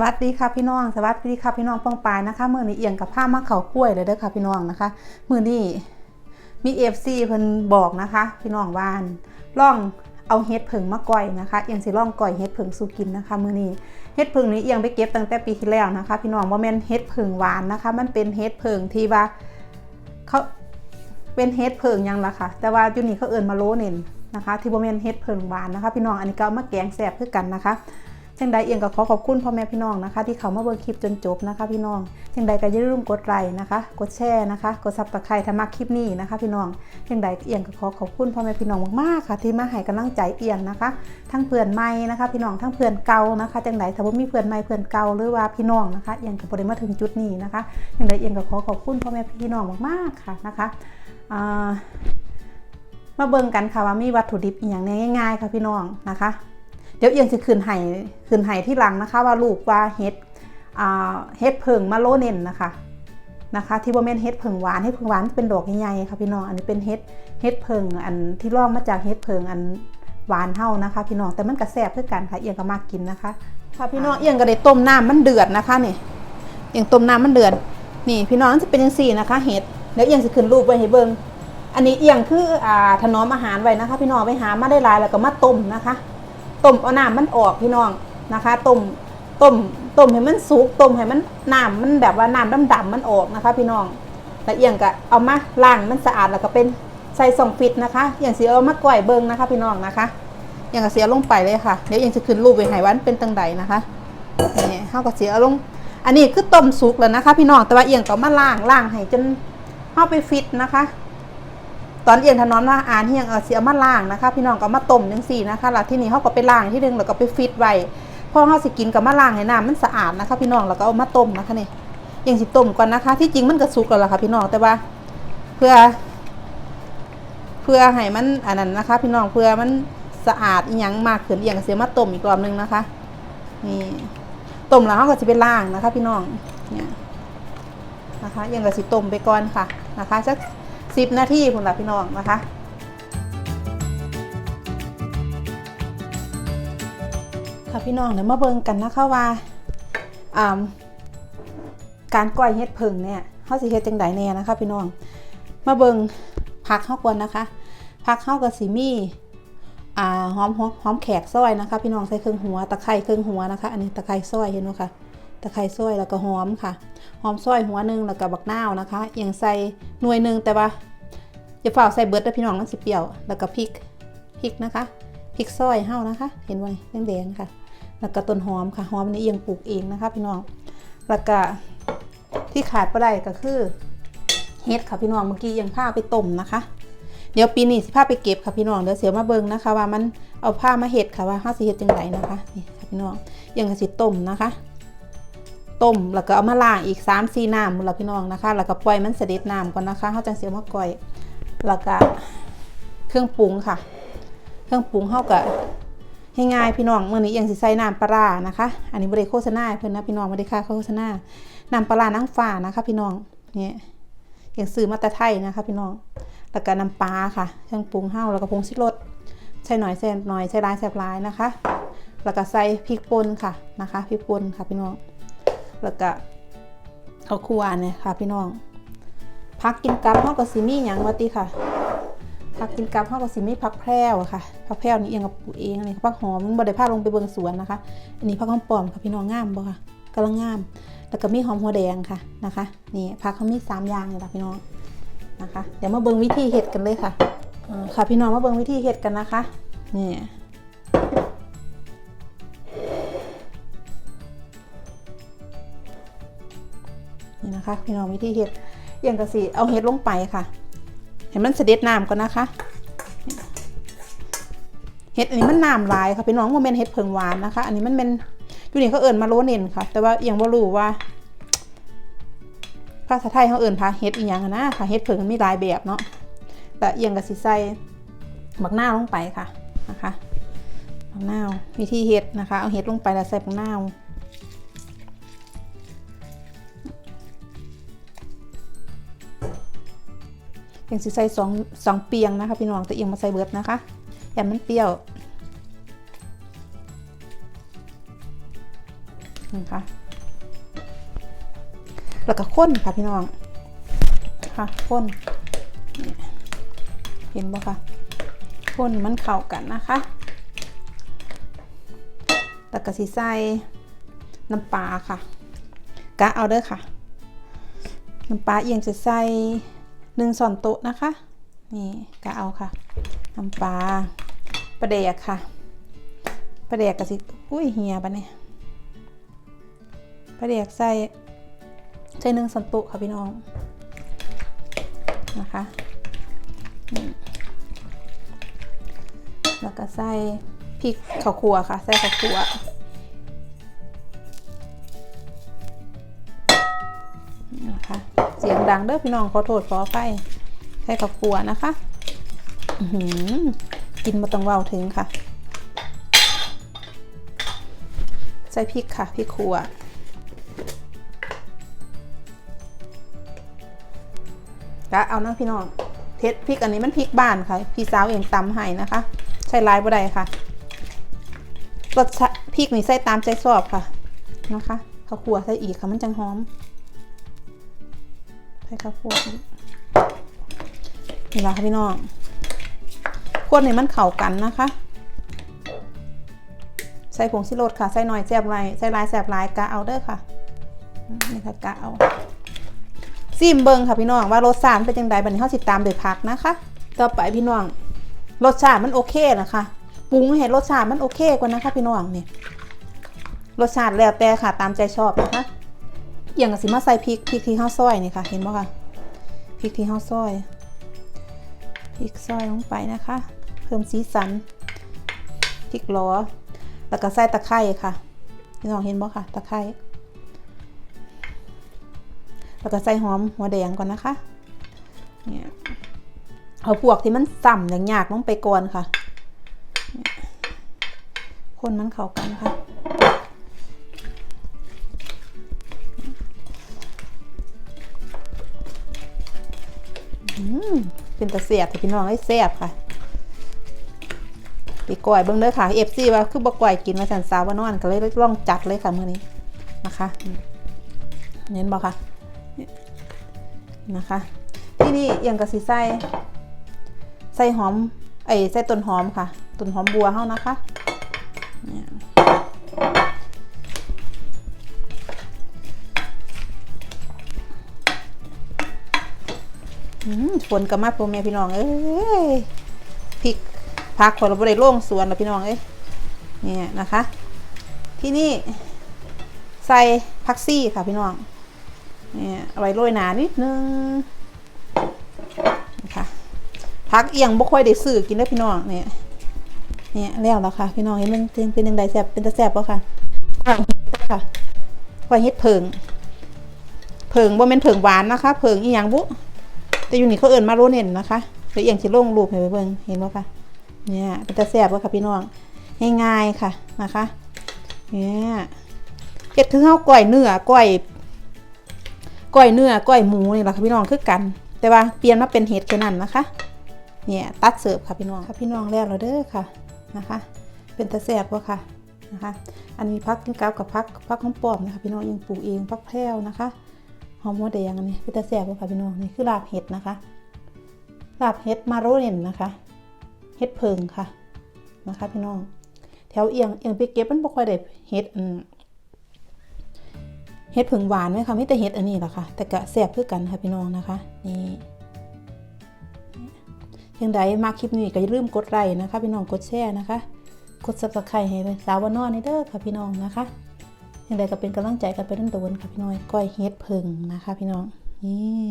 สวัสดีค่ะพี่น้อง สวัสดีค่ะพี่น้องป้องปายนะคะมือนี้เอียงกับผ้ามาเขากล้วยเลยเด้อค่ะพี่น้องนะคะมือนี้มีเอฟซีเพิ่นบอกนะคะ พี่น้องว่านล่องเอาเฮ็ดผึ่งมาก่อยนะคะเอียงสิล่องก่อยเฮ็ดผึ่งสู่กินนะคะมือนี้เฮ็ดผึ่งนี้เอียงไปเก็บตั้งแต่ปีที่แล้วนะคะ พี่น้องว่าแม่นเฮ็ดผึ่งหวานนะคะ มันเป็นเฮ็ดผึ่งที่ว่าเขาเป็นเฮ็ดผึ่งยังล่ะค่ะ แต่ว่าอยู่นี่เขาเอิ้นมาโลเน่นนะคะ ที่บ่แม่นเฮ็ดผึ่งหวานนะคะ พี่น้องอันนี้ก็เอามาแกงแซ่บคือกันนะคะ จังใดเอียงก็ขอขอบคุณพ่อแม่พี่น้องนะคะ ที่เขามาเบิ่งคลิปจนจบนะคะ พี่น้องจังใดก็อย่าลืมกดไลค์นะคะ กดแชร์นะคะ กดซับสไครต์ถ้ามักคลิปนี้นะคะ พี่น้องจังใดเอียงก็ขอขอบคุณพ่อแม่พี่น้องมากๆค่ะ ที่มาให้กำลังใจเอียงนะคะ ทั้งเพื่อนใหม่นะคะ พี่น้องทั้งเพื่อนเก่านะคะจังใดถ้าบ่มีเพื่อนใหม่เพื่อนเก่าหรือว่าพี่น้องนะคะเอียงก็บ่ได้มาถึงจุดนี้นะคะจังใดเอียงก็ขอขอบคุณพ่อแม่พี่น้องมากๆค่ะนะคะมาเบิ่งกันค่ะว่ามีวัตถุดิบอย่างง่ายๆค่ะพี่น้องนะคะ เดี๋ยวเอียงจะคืนไห้คืนไห้ที่หลังนะคะ ว่าลูกว่าเฮ็ดเฮ็ดเพิงมาโลเน่นนะคะนะคะ ที่ว่าแม่นเฮ็ดเพิงหวานเฮ็ดเพิงหวานเป็นดอกใหญ่ๆค่ะพี่น้องอันนี้เป็นเฮ็ดเฮ็ดเพิงอันที่ลอกมาจากเฮ็ดเพิงอันหวานเท่านะคะพี่น้องแต่มันก็แซ่บเพื่อกันค่ะเอียงก็มากกินนะคะค่ะพี่น้องเอียงก็ได้ต้มน้ำมันเดือดนะคะนี่เอียงต้มน้ำมันเดือดนี่พี่น้องจะเป็นยังสี่นะคะเฮ็ดเดี๋ยวเอียงจะขึ้นรูปไว้ให้เบิ่งอันนี้เอียงคืออ่าถนอมอาหารไว้นะคะ พี่น้องไปหามาได้หลายแล้วก็มาต้มนะคะ ต้มเอาน้ำมันออกพี่น้องนะคะต้มต้มต้มให้มันสุกต้มให้มันน้ำมันแบบว่าน้ำดำๆมันออกนะคะ พี่น้องแล้วเอียงก็เอามาล้างมันสะอาดแล้วก็เป็นใส่ซองฟิตนะคะ อย่างเสียเอามาก่อยเบิงนะคะ พี่น้องนะคะ อย่างก็เสียลงไปเลยค่ะเดี๋ยวเอียงจะขึ้นรูปไว้ให้วันเป็นตังใดนะคะนี่เฮาก็เสียลง อันนี้คือต้มสุกแล้วนะคะ พี่น้องแต่ว่าเอียงก็เอามาล้างล้างให้จนเฮาไปฟิตนะคะ ตอนเอียงถนอมว่าอ่านเฮียงเอาเสียมาล้างนะคะ พี่น้องก็มาต้มจังซี่นะคะแล้วที่นี่เขาก็ไปล้างที่หนึ่งแล้วก็ไปฟิตไว้พอเขาสิกินก็มาล้างให้น้ำมันสะอาดนะคะ พี่น้องแล้วก็เอามาต้มนะคะนี่ยังสิต้มก่อนนะคะ ที่จริงมันก็สุกแล้วล่ะค่ะพี่น้องแต่ว่า เพื่อ เพื่อให้มันอันนั้นนะคะ พี่น้องเพื่อมันสะอาดอีหยังมากขึ้นเอียงเสียมาต้มอีกรอบนึงนะคะนี่ต้มแล้วเขาก็จะไปล้างนะคะ พี่น้องเนี่ยนะคะยังก็สิต้มไปก่อนค่ะนะคะสัก สิบนาทีคุณล่ะพี่น้องนะคะค่ะพี่น้องเดี๋ยวมาเบิ่งกันนะคะว่าอ่าการก้อยเฮ็ดเพิงเนี่ยเขาสิเฮ็ดจังไดแน่นะคะ พี่น้องมาเบิ่งผักเข้าก่อนนะคะผักเข้ากับสีมีอ่าหอมหอมหอมแขกซอยนะคะ พี่น้องใส่เครื่องหัวตะไคร้เครื่องหัวนะคะ อันนี้ตะไคร้ซอยเห็นไหมคะตะไคร้ซอยแล้วก็หอมค่ะ หอมซอยหัวหนึ่งแล้วก็บักนาวนะคะเอียงใส่หน่วยหนึ่งแต่ว่า อย่าฝ่าใส่เบิร์ดนะพี่น้องมันสิเปรี้ยว แล้วก็พริกพริกนะคะพริกซอยเห่านะคะ เห็นไว้แดงๆค่ะ แล้วก็ต้นหอมค่ะหอมนี่เอียงปลูกเองนะคะ พี่น้องแล้วก็ที่ขาดไปได้ก็คือเฮ็ดค่ะพี่น้องเมื่อกี้ยังผ้าไปต้มนะคะ เดี๋ยวปีนี้สิผ้าไปเก็บค่ะพี่น้องเดี๋ยวเสียมาเบิ่งนะคะ ว่ามันเอาผ้ามาเฮ็ดค่ะว่าห้าสิเฮ็ดจังไดนะคะนี่ค่ะพี่น้องยังกระสิต้มนะคะต้มแล้วก็เอามาล้างอีก3ามสี่น้ำหมดล้วพี่น้องนะคะ แล้วก็ปล่อยมันเสด็จน้ำก่อนนะคะเขาจังเสียมาก่อย แล้วก็เครื่องปรุงค่ะ เครื่องปรุงเข้าก็ให้ง่ายๆพี่น้องเมื่อนี้ยังสิใส่น้ำปลานะคะ อันนี้บริโฆษณาเพื่อนนะพี่น้องไม่ได้ค่าโฆษณาน้ำปลาร้านั่งฟ้านะคะ พี่น้องเนี่ยยังซื้อมาแต่ไทยนะคะ พี่น้องแล้วก็น้ำปลาค่ะ เครื่องปรุงเห่าแล้วก็ผงชิรสใส่หน่อยแซ่หน่อยใส่ร้ายแซ่บร้ายนะคะ แล้วก็ใส่พริกป่นค่ะนะคะพริกป่นค่ะพี่น้องแล้วก็ข้าวคั่วเนี่ยค่ะ พี่น้อง พักกินกับห้องกับซิมี่อย่างวัติค่ะพักกินกับห้องกับซิมี่พักแพร่ค่ะพักแพร่นี่เองกับปลูกเองนี่พักหอมบ่ได้พาลงไปเบิ่งสวนนะคะ อันนี้พักหอมปลอมค่ะพี่น้องงามบ่ค่ะกำลังงามแล้วก็มีหอมหัวแดงค่ะนะคะนี่พักเขามีสามอย่างเลยค่ะพี่น้องนะคะ เดี๋ยวมาเบิ่งวิธีเห็ดกันเลยค่ะค่ะพี่น้องมาเบิ่งวิธีเห็ดกันนะคะนี่นี่นะคะพี่น้องวิธีเห็ด อียงกระสีเอาเห็ดลงไปค่ะ เห็นมันเสด็จน้ำก่อนนะคะ เห็ดอันนี้มันน้ำลายค่ะพี่น้องมันเป็นเห็ดเพิงหวานนะคะ อันนี้มันเป็นอยู่นี่เขาเอิญมาโลเนนค่ะ แต่ว่าเอียงว่ารู้ว่าภาษาไทยเขาเอิญพาเห็ดอีกอย่างนะค่ะเห็ดเพิงมีหลายแบบเนาะแต่เอียงกระสีใส่บักหน้าวลงไปค่ะนะคะบักหน้าววิธีเห็ดนะคะ เอาเห็ดลงไปแล้วใส่บักหน้า วยังสิใส่สองสองเปียงนะคะ พี่น้องแต่เอียงมาใส่เบิดนะคะอย่ามันเปรี้ยวนะคะแล้วก็ข้นค่ะพี่น้องค่ะข้นเห็นบ่คะข้นมันเข้ากันนะคะแล้วก็สีใส่น้ำปลาค่ะกะเอาเด้อค่ะ น้ำปลาเอียงจะใส่ หนึ่งส่วนโต๊ะนะคะ นี่กะเอาค่ะน้ำปลาปลาเดกค่ะปลาเดกกะสิอุ้ยเฮียปะเนี่ยปลาเดกใส่ใส่หนึ่งส่วนโต๊ะค่ะพี่น้องนะคะนี่แล้วก็ใส่พริกข้าวคั่วค่ะ ใส่ข้าวคั่ว ดังเด้อพี่น้องขอโทษขอไฟใส่กับขัวนะคะอือหือกินมาต้องเว้าถึงค่ะ ใส่พริกค่ะพริกขัวก็เอานะพี่น้องเทสพริกอันนี้มันพริกบ้านค่ะ พี่สาวเองตำให้นะคะใส่ลายบ่ได้ค่ะรสชพริกนี่ใส่ตามใจชอบค่ะนะคะข้าวขัวใส่อีกค่ะมันจังหอม ใส่ข้าวโพดนี่ละค่ะพี่น้องขวดนี่มันเข่ากันนะคะ ใส่ผงชิโรดค่ะ ใส่หน่อยแซบลายใส่ลายแซบลายกะเอาเด้อค่ะนี่ค่ะกะเอาซิมเบิงค่ะพี่น้องว่ารสชาติเป็นยังไงบัดนี้เขาสิดตามโดยผักนะคะ ต่อไปพี่น้องรสชาติมันโอเคนะคะปรุงให้รสชาติมันโอเคกว่านะคะพี่น้องนี่รสชาติแล้วแต่ค่ะตามใจชอบนะคะ อย่างกับสิมาใส่พริกพริกที่ข้าวซอยนี่ค่ะ เห็นบ่คะพริกที่ข้าวซอยพริกซอยลงไปนะคะ เพิ่มสีสันพริกล้อแล้วก็ใส่ตะไคร้ค่ะพี่น้องเห็นบ่ค่ะตะไคร้แล้วก็ใส่หอมหัวแดงก่อนนะคะเนี่ยเอาพวกที่มันส่ำอย่างยากลงไปก่อนค่ะ คนมันเข้ากันค่ะ เป็นตะเสียบแต่พี่น้องให้แซ่บค่ะปีก่อยเบิ้งเด้อค่ะเอฟซีว่าคือบ่ก่อยกินมาสันสาวว่านอนก็เลยลองจัดเลยค่ะมื้อนี้นะคะ เน้นบ่ค่ะนะคะ ที่นี่ยังกะสิใส่ใส่หอมไอ้ใส่ต้นหอมค่ะต้นหอมบัวเฮานะคะ ฝนกับมาพ่อแม่พี่น้องเอ้ยพริกผักคนเราบ่ได้โล่งสวนแล้วพี่น้องเอ้ยเนี่ยนะคะ ที่นี่ใส่ผักซี่ค่ะพี่น้องเนี่ยเอาไว้โรยหนานิดนึงนะคะผักเอียงบ่ค่อยได้ซื้อกินได้พี่น้องเนี่ยเนี่ยแล้วแล้วค่ะ พี่น้องเห็นมันเป็นเป็นยังไงแซบเป็นตะแซบป่ะค่ะค่ะไว้เฮ็ดเพิงเพิงบ่แม่นเพิงหวานนะคะ เพิงอีหยังบุ แต่อยู่นี่เขาเอิญมาโรเน่นนะคะหรืออย่างที่ลงรูปให้ไปเบิ่งเห็นไหมคะเนี่ยเป็นตาแซ่บวะค่ะพี่น้องง่ายๆค่ะนะคะเนี่ยเฮ็ดคือเฮาวก้อยเนื้อก้อยก้อยเนื้อก้อยหมูนี่แหละค่ะพี่น้องคือกัน แต่ว่าเปลี่ยนมาเป็นเห็ดแค่นั้นนะคะ เนี่ยตัดเสิร์ฟค่ะพี่น้องค่ะพี่น้องแล้วเราเด้อค่ะนะคะ เป็นตาแซ่บวะค่ะนะคะ อันนี้พักกินกับกับพักพักของปอมนะคะพี่น้องยังปลูกเองพักแพรวนะคะ หอมหัวแดงอันนี้เป็นตาแซ่บเลยค่ะพี่น้องนี่คือลาบเห็ดนะคะลาบเห็ดมาโรเนนนะคะเห็ดเพิงค่ะนะคะ พี่น้อง แถวเอียงเอียงไปเก็บมันบ่ค่อยได้เห็ดอันเห็ดเพิงหวานไหมคะไม่แต่เห็ดอันนี้หละค่ะแต่ก็แซ่บคือกันค่ะพี่น้องนะคะนี่ยังใดมาคลิปนี้ก็อย่าลืมกดไลค์นะคะ พี่น้องกดแชร์นะคะ กดซับสไครต์ให้สาววานนอนนี่เด้อค่ะพี่น้องนะคะ ยังไงก็เป็นกำลังใจกันไปตั้นต่วันค่ะพี่น้อยก้อยเฮ็ดเพิงนะคะ พี่น้องนี่